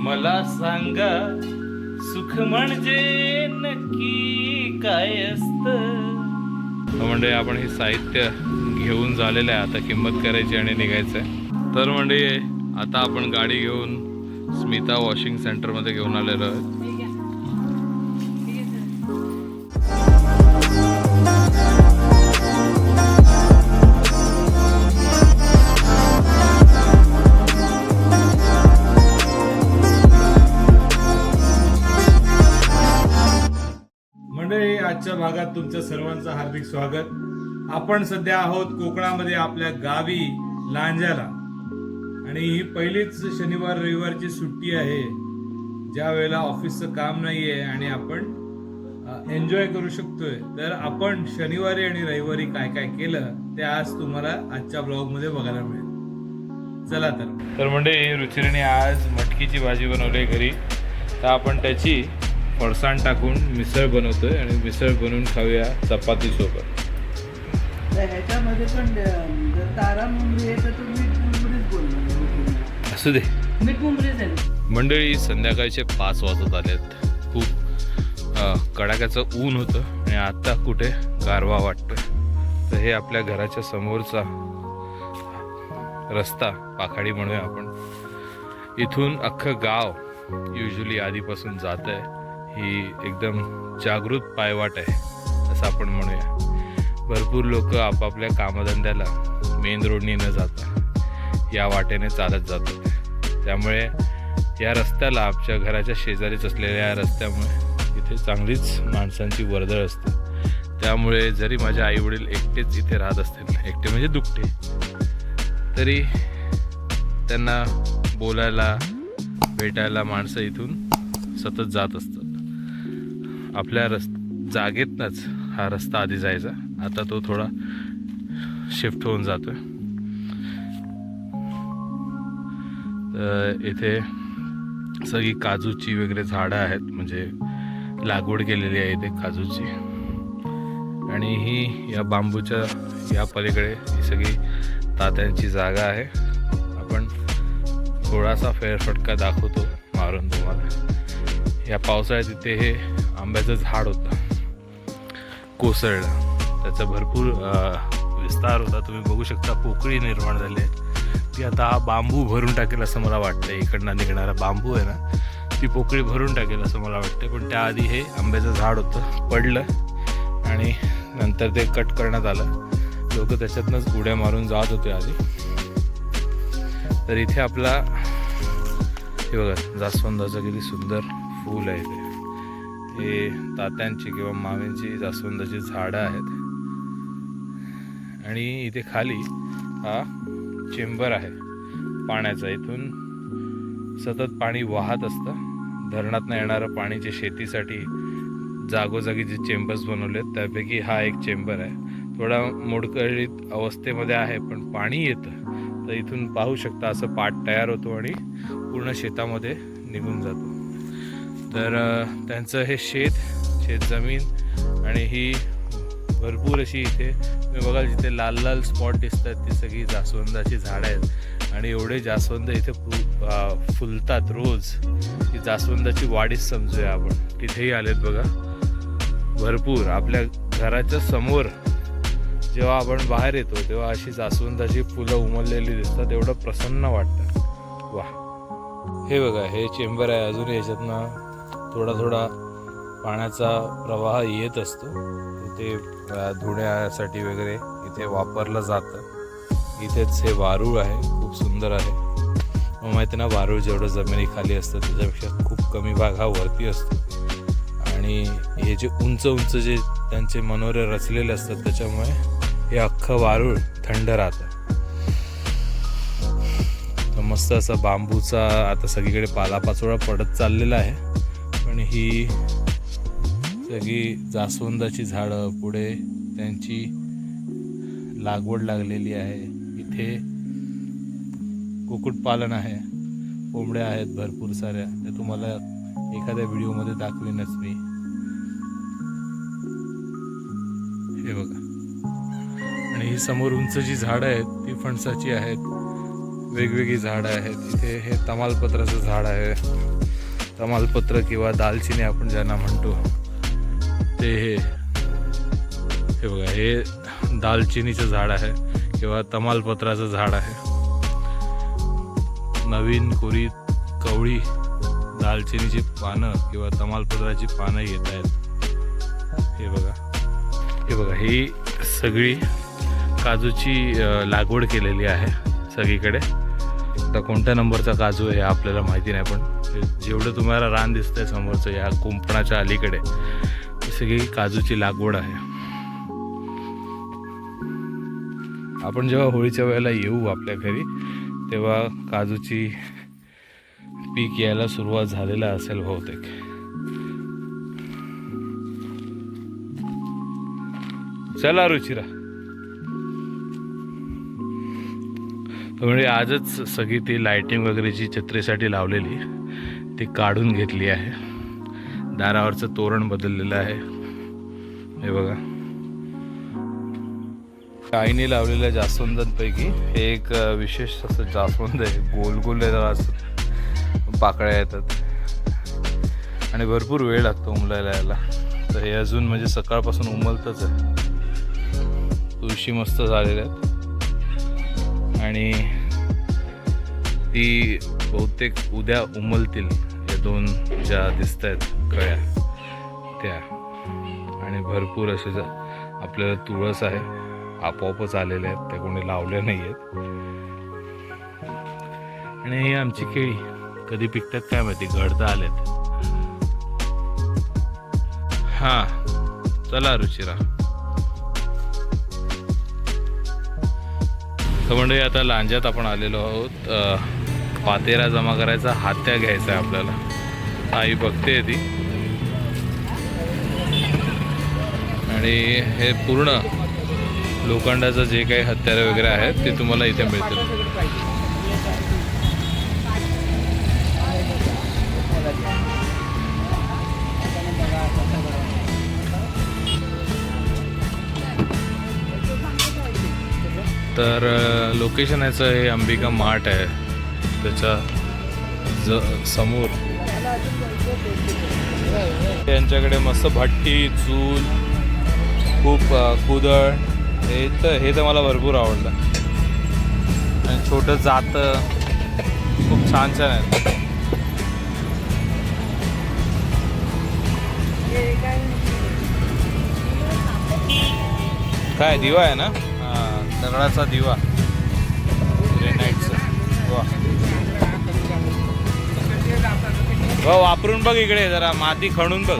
मला सांगा सुख म्हणजे नक्की काय असत? म्हणजे आपण हे साहित्य घेऊन झालेलं आहे. आता किंमत करायची आणि निघायचं आहे तर म्हणजे आता आपण गाडी घेऊन स्मिता वॉशिंग सेंटरमध्ये घेऊन आलेलो आहे आजच्या भागात तुमच्या सर्वांचं हार्दिक स्वागत. आपण सध्या आहोत कोकणामध्ये आपल्या गावी लांजाला. आणि ही पहिलीच शनिवार रविवारची सुट्टी आहे. ज्या वेळेला ऑफिसचं काम नाही आहे आणि आपण एन्जॉय करू शकतोय. तर आपण शनिवारी आणि रविवारी काय काय केलं ते आज तुम्हाला आजच्या ब्लॉगमध्ये बघायला मिळेल. चला तर. तर म्हणजे रुचिरीने आज मटकीची भाजी बनवली घरी. तर आपण त्याची फरसाण टाकून मिसळ बनवतोय आणि मिसळ बनवून खाऊया चपाती सोबत तर ह्याच्यामध्ये पण ड- जर तारा मुंबरी आहे तर तू मीठ मुंबरीच बोलणार असू दे. मीठ मुंबरीच आहे मंडळी संध्याकाळचे पाच वाजत आलेत. खूप अ, कडाक्याचं ऊन होतं आणि आता कुठे गारवा वाटतोय. तर हे आपल्या घराच्या समोरचा रस्ता पाखाडी म्हणूया आपण. इथून अख्खं गाव युजली आधीपासून जात आहे ही एकदम जागृत पायवाट आहे असं आपण म्हणूया. भरपूर लोक आपापल्या कामधंद्याला मेन रोडनी न जाता या वाटेने चालत जातात. त्यामुळे या रस्त्याला आमच्या घराच्या शेजारीच असलेल्या या रस्त्यामुळे इथे चांगलीच माणसांची वर्दळ असते. त्यामुळे जरी माझे आई वडील एकटेच इथे राहत असतील एकटे म्हणजे दुखटे तरी त्यांना बोलायला भेटायला माणसं इथून सतत जात असतात. आपल्या रस् जागेतनंच हा रस्ता आधी जायचा. आता तो थोडा शिफ्ट होऊन जातोय. तर इथे सगळी काजूची वगैरे झाडं आहेत. म्हणजे लागवड केलेली आहे इथे काजूची. आणि ही या बांबूच्या या पलीकडे ही सगळी तात्यांची जागा आहे. आपण थोडासा फेरफटका दाखवतो मारून तुम्हाला. या पावसाळ्यात इथे हे आंब्याचं झाड होतं. कोसळलं. त्याचा भरपूर विस्तार होता. तुम्ही बघू शकता पोकळी निर्माण झाली आहे. ती आता हा बांबू भरून टाकेल असं मला वाटतं इकडनं निघणारा बांबू आहे ना ती पोकळी भरून टाकेल असं मला वाटतं पण त्याआधी हे आंब्याचं झाड होतं. पडलं आणि नंतर ते कट करण्यात आलं. लोक त्याच्यातनंच उड्या मारून जात होते आधी. तर इथे आपला हे बघा जास्वंदाचं किती सुंदर फूल आहे ते हे तात्यांची किंवा मामींची जास्वंदाची झाडं आहेत. आणि इथे खाली हा चेंबर आहे. पाण्याचा. इथून सतत पाणी वाहत असतं. धरणातनं येणारं पाणी जे शेतीसाठी जागोजागी जे चेंबर्स बनवलेत त्यापैकी हा एक चेंबर आहे. थोडा मोडकळीत अवस्थेमध्ये आहे पण पाणी येतं. तर इथून पाहू शकता असं पाट तयार होतो आणि पूर्ण शेतामध्ये निघून जातो. तर त्यांचं हे शेत शेत जमीन आणि ही भरपूर अशी इथे तुम्ही बघाल जिथे लाल लाल स्पॉट दिसतात ती सगळी जास्वंदाची झाडं आहेत. आणि एवढे जास्वंद इथे फु फुलतात रोज. ही जास्वंदाची वाढीच समजूया आपण. तिथेही आलेत बघा. भरपूर. आपल्या घराच्या समोर जेव्हा आपण बाहेर येतो तेव्हा अशी जास्वंदाची फुलं उमललेली दिसतात. एवढं प्रसन्न वाटतं. वा हे बघा हे चेंबर आहे अजून याच्यातनं. थोडा थोडा पाण्याचा प्रवाह येत असतो. ते धुण्यासाठी वगैरे इथे वापरलं जातं. इथेच हे वारूळ आहे. खूप सुंदर आहे. मग माहिती ना वारूळ जेवढं जमिनीखाली असतं त्याच्यापेक्षा खूप कमी भाग हा वरती असतो. आणि हे जे उंच उंच जे त्यांचे मनोरे रचलेले असतात त्याच्यामुळे हे अख्खं वारूळ थंड राहतं. मस्त असं बांबूचा आता सगळीकडे पालापाचोळा पडत चाललेला आहे. पण ही सगळी जास्वंदाची झाडं पुढे त्यांची लागवड लागलेली आहे. इथे कुक्कुटपालन आहे. कोंबड्या आहेत भरपूर साऱ्या. ते तुम्हाला एखाद्या व्हिडिओमध्ये दाखवीनच मी. हे बघा. आणि ही समोर उंच जी झाडं आहेत ती फणसाची आहेत. वेगवेगळी झाडं आहेत. इथे हे तमालपत्राचं झाड आहे. तमालपत्र किंवा दालचिनी आपण ज्यांना म्हणतो ते हे हे बघा हे दालचिनीचं झाड आहे किंवा तमालपत्राचं झाड आहे. नवीन कोरी कवळी दालचिनीची पानं किंवा तमालपत्राची पानं येत आहेत. हे बघा. हे बघा ही सगळी काजूची लागवड केलेली आहे सगळीकडे. आता कोणत्या नंबरचा काजू आहे हे आपल्याला माहिती नाही पण जेवढं तुम्हाला रान दिसतंय समोरचं या कुंपणाच्या अलीकडे सगळी काजूची लागवड आहे. आपण जेव्हा होळीच्या वेळेला येऊ आपल्या घरी तेव्हा काजूची पीक यायला सुरुवात झालेला असेल बहुतेक. चला रुचिरा. म्हणजे आजच सगळी ती लाइटिंग वगैरेची छत्रीसाठी लावलेली. ती काढून घेतली आहे. दारावरचं तोरण बदललेलं आहे. हे बघा. आईने लावलेल्या जास्वंदांपैकी हे एक विशेष असं जास्वंद आहे. गोल गोल असं. पाकळ्या येतात. आणि भरपूर वेळ लागतो उमलायला यायला. तर हे अजून म्हणजे सकाळपासून उमलतच आहे. तुळशी मस्त झालेल्या आहेत. आणि ती बहुतेक उद्या उमलतील. दोन ज्या दिसत आहेत कळ्या त्या. आणि भरपूर असे आपल्याला तुळस आहे आपोआपच आलेल्या आहेत त्या कोणी लावल्या नाही आहेत. आणि हे आमची केळी कधी पिकतात काय माहिती घडता आल्यात हां चला रुचिरा. तर म्हणजे आता लांज्यात आपण आलेलो आहोत. पातेरा जमा करायचा हात्या घ्यायचा आहे आपल्याला. आई बघते ती. आणि हे पूर्ण लोखंडाचं जे काही हत्यार वगैरे आहेत ते तुम्हाला इथे मिळतील. तर लोकेशन याचं हे अंबिका मार्ट आहे. त्याच्या ज समोर यांच्याकडे मस्त भट्टी चूल खूप कुदळ. हे तर हे तर मला भरपूर आवडलं आणि छोटं जातं खूप छान छान आहे. काय दिवा आहे ना? दगडाचा दिवा. हो वापरून बघ इकडे जरा माती खणून बघ.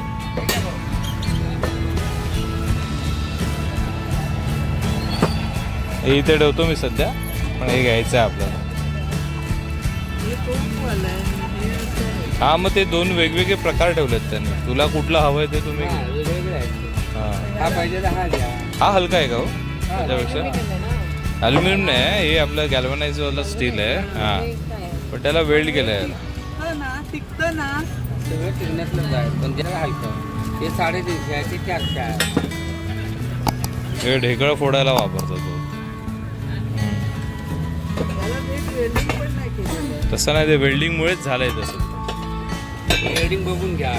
हे इथे ठेवतो मी सध्या पण हे घ्यायचं आहे आपल्याला. हे मग ते दोन वेगवेगळे प्रकार ठेवलेत त्यांनी. तुला कुठलं हवंय ते तुम्ही हा हलका आहे का हो? त्याच्यापेक्षा? अल्युमिनियम नाही हे आपलं गॅल्वनाइज वाला स्टील आहे. हा. पण त्याला वेल्ड केलं आहे टिकतं ना. सगळं टिकण्यातलंच आहे पण हलकं? हे साडेतीनशे आहे ते चारशे आहे. हे ढेकळं फोडायला वापरतो तो. त्याला नीट वेल्डिंग पण नाही तसं नाही ते वेल्डिंगमुळेच झालंय तसं. रेडिंग बघून घ्या.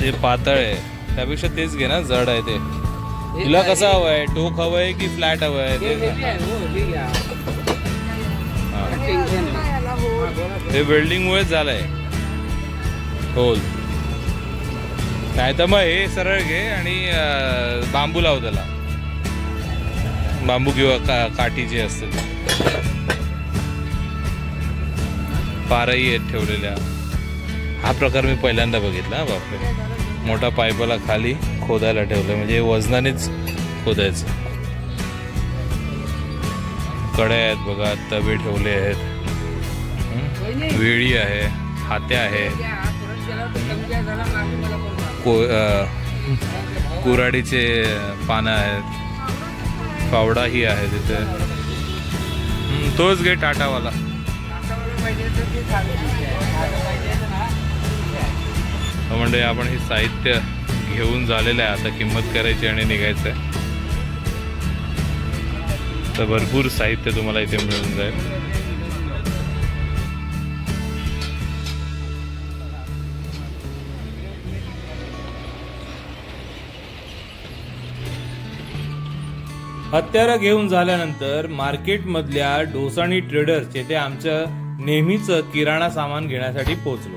ते पातळ आहे. त्यापेक्षा तेच घे ना जड आहे ते. हे तुला? कसं हवंय? टोक हवंय की फ्लॅट हवंय? हे ते वेगळे आहे हो हे घ्या हा. टेन्शन नाही याला हो हा, बोला, बोला. हे वेल्डिंगमुळेच झालंय. होल काय तर मग हे सरळ घे आणि बांबू लाव त्याला. बांबू किंवा का काठी जी असते. पारही आहेत ठेवलेल्या. हा प्रकार मी पहिल्यांदा बघितला हा बापरे. मोठा पाईपाला खाली खोदायला ठेवलं म्हणजे वजनानेच खोदायचं. कड्या आहेत बघा तवे ठेवले आहेत. हं? वेळी आहे हात्या आहे. को कुराडीचे कुऱ्हाडीचे पानं आहेत. फावडाही आहे तिथे. तोच घे टाटावाला. म्हणजे आपण हे साहित्य घेऊन झालेलं आहे. आता किंमत करायची आणि निघायचं आहे तर भरपूर साहित्य तुम्हाला इथे मिळून जाईल. हत्यारं घेऊन झाल्यानंतर मार्केटमधल्या डोसाणी ट्रेडर्स येथे आमचं नेहमीचं किराणा सामान घेण्यासाठी पोहोचलो.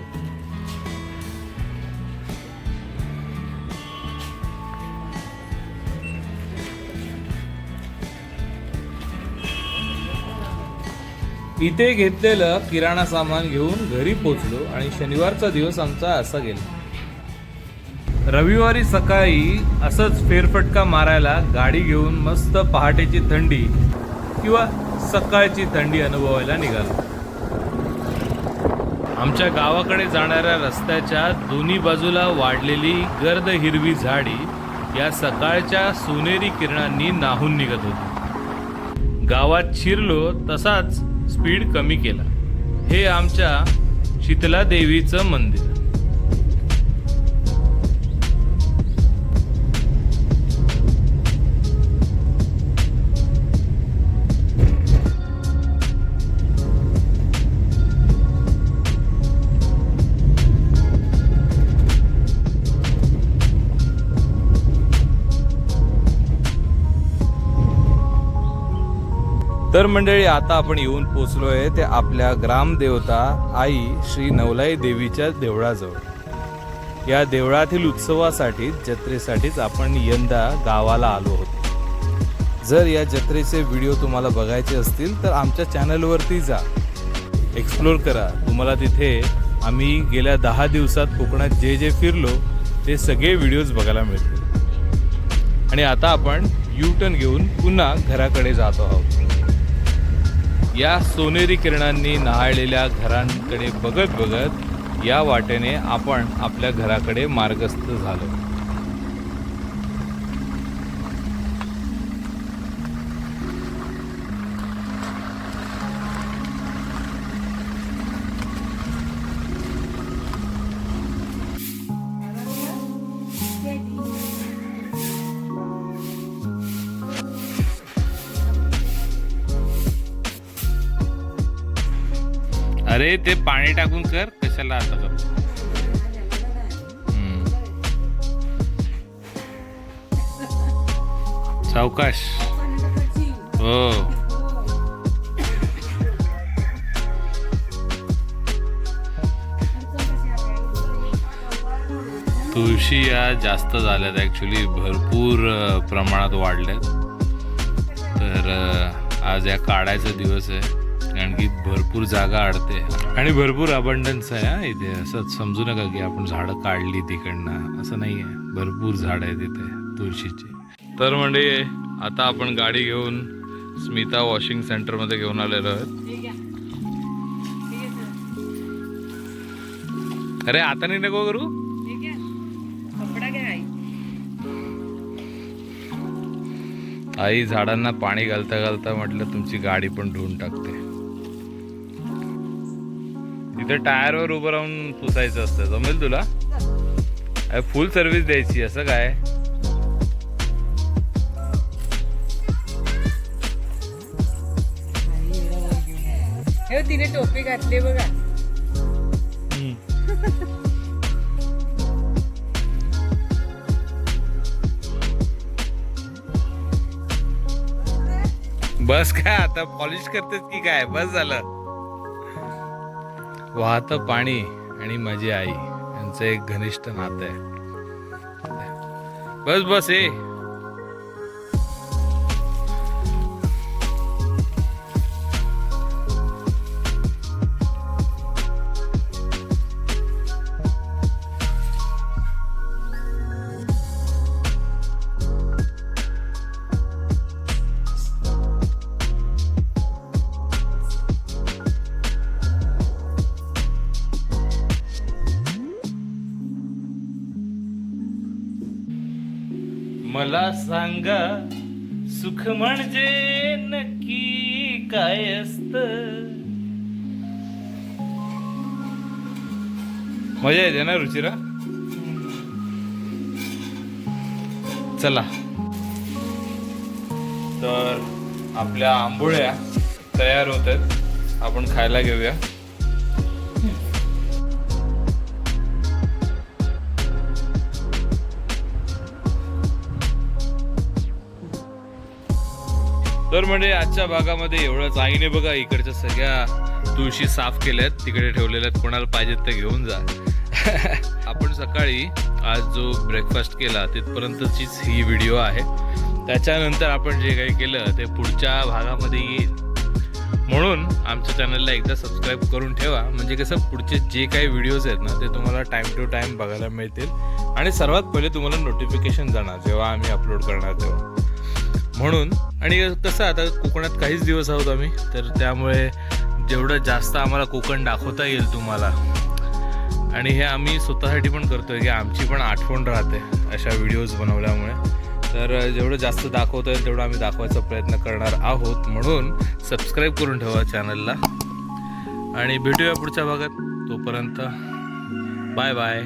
इथे घेतलेलं किराणा सामान घेऊन घरी पोचलो आणि शनिवारचा दिवस आमचा असा गेला. रविवारी सकाळी असंच फेरफटका मारायला गाडी घेऊन मस्त पहाटेची थंडी किंवा सकाळची थंडी अनुभवायला निघालो. आमच्या गावाकडे जाणाऱ्या रस्त्याच्या दोन्ही बाजूला वाढलेली गर्द हिरवी झाडी या सकाळच्या सोनेरी किरणांनी नाहून निघत होती. गावात शिरलो तसाच स्पीड कमी केला. हे आमच्या शीतला देवीचं मंदिर. मंडळी आता आपण येऊन पोचलोय ते आपल्या ग्रामदेवता आई श्री नवलाई देवीच्या देवळाजवळ. या देवळातील उत्सवासाठी जत्रेसाठीच आपण यंदा गावाला आलो होतो. जर या जत्रेचे व्हिडिओ तुम्हाला बघायचे असतील तर आमच्या चॅनलवरती जा. एक्सप्लोर करा. तुम्हाला तिथे आम्ही गेल्या दहा दिवसात कोकणात जे जे फिरलो ते सगळे व्हिडिओज बघायला मिळतील. आणि आता आपण यू टर्न घेऊन पुन्हा घराकडे जातो आहोत. या सोनेरी किरणांनी न्हाळलेल्या घरांकडे बघत बघत या वाटेने आपण आपल्या घराकडे मार्गस्थ झालो. ते पाणी टाकून कर कशाला आता कर सावकाश. हो. तुळशी या जास्त झाल्यात ॲक्च्युली भरपूर प्रमाणात वाढल्यात. तर आज या काढायचा दिवस आहे कारण की भरपूर जागा अडते आणि भरपूर अबंडन्स आहे हा इथे. असं समजू नका की आपण झाडं काढली तिकडनं. असं नाही आहे भरपूर झाड आहेत इथे तुळशीची. तर म्हणजे आता आपण गाडी घेऊन स्मिता वॉशिंग सेंटरमध्ये घेऊन आलेलो आहोत. अरे आता नाही नको करू? आई झाडांना पाणी घालता घालता म्हटलं तुमची गाडी पण धुवून टाकते. तिथे टायरवर उभं राहून पुसायचं असतं. जमेल तुला? फुल सर्व्हिस द्यायची असं काय? हे तिने टोपी घातली बघा. बस काय आता पॉलिश करतेस की काय? बस झालं. वाहतं पाणी आणि माझी आई यांचं एक घनिष्ठ नातं आहे. बस बस ए. मला सांगा सुख म्हणजे नक्की काय असत? मजा येते ना रुचिरा? चला. तर आपल्या आंबोळ्या तयार होत आहेत. आपण खायला घेऊया. तर म्हणजे आजच्या भागामध्ये एवढंच. आईने बघा इकडच्या सगळ्या तुळशी साफ केल्यात तिकडे ठेवलेल्या आहेत कोणाला पाहिजेत तर घेऊन जा. आपण सकाळी आज जो ब्रेकफास्ट केला तिथपर्यंतचीच ही व्हिडिओ आहे. त्याच्यानंतर आपण जे काही केलं ते पुढच्या भागामध्ये येईल. म्हणून आमच्या चॅनलला एकदा सबस्क्राईब करून ठेवा. म्हणजे कसं पुढचे जे काही व्हिडिओज आहेत ना ते तुम्हाला टाईम टू टाईम बघायला मिळतील. आणि सर्वात पहिले तुम्हाला नोटिफिकेशन जाणार जेव्हा आम्ही अपलोड करणार तेव्हा. म्हणून आणि कसं आता कोकणात काहीच दिवस आहोत आम्ही तर त्यामुळे जेवढं जास्त आम्हाला कोकण दाखवता येईल तुम्हाला. आणि हे आम्ही स्वतःसाठी पण करतो आहे की आमची पण आठवण राहते अशा व्हिडिओज बनवल्यामुळे. तर जेवढं जास्त दाखवता येईल तेवढं आम्ही दाखवायचा प्रयत्न करणार आहोत. म्हणून सबस्क्राईब करून ठेवा चॅनलला आणि भेटूया पुढच्या भागात. तोपर्यंत बाय बाय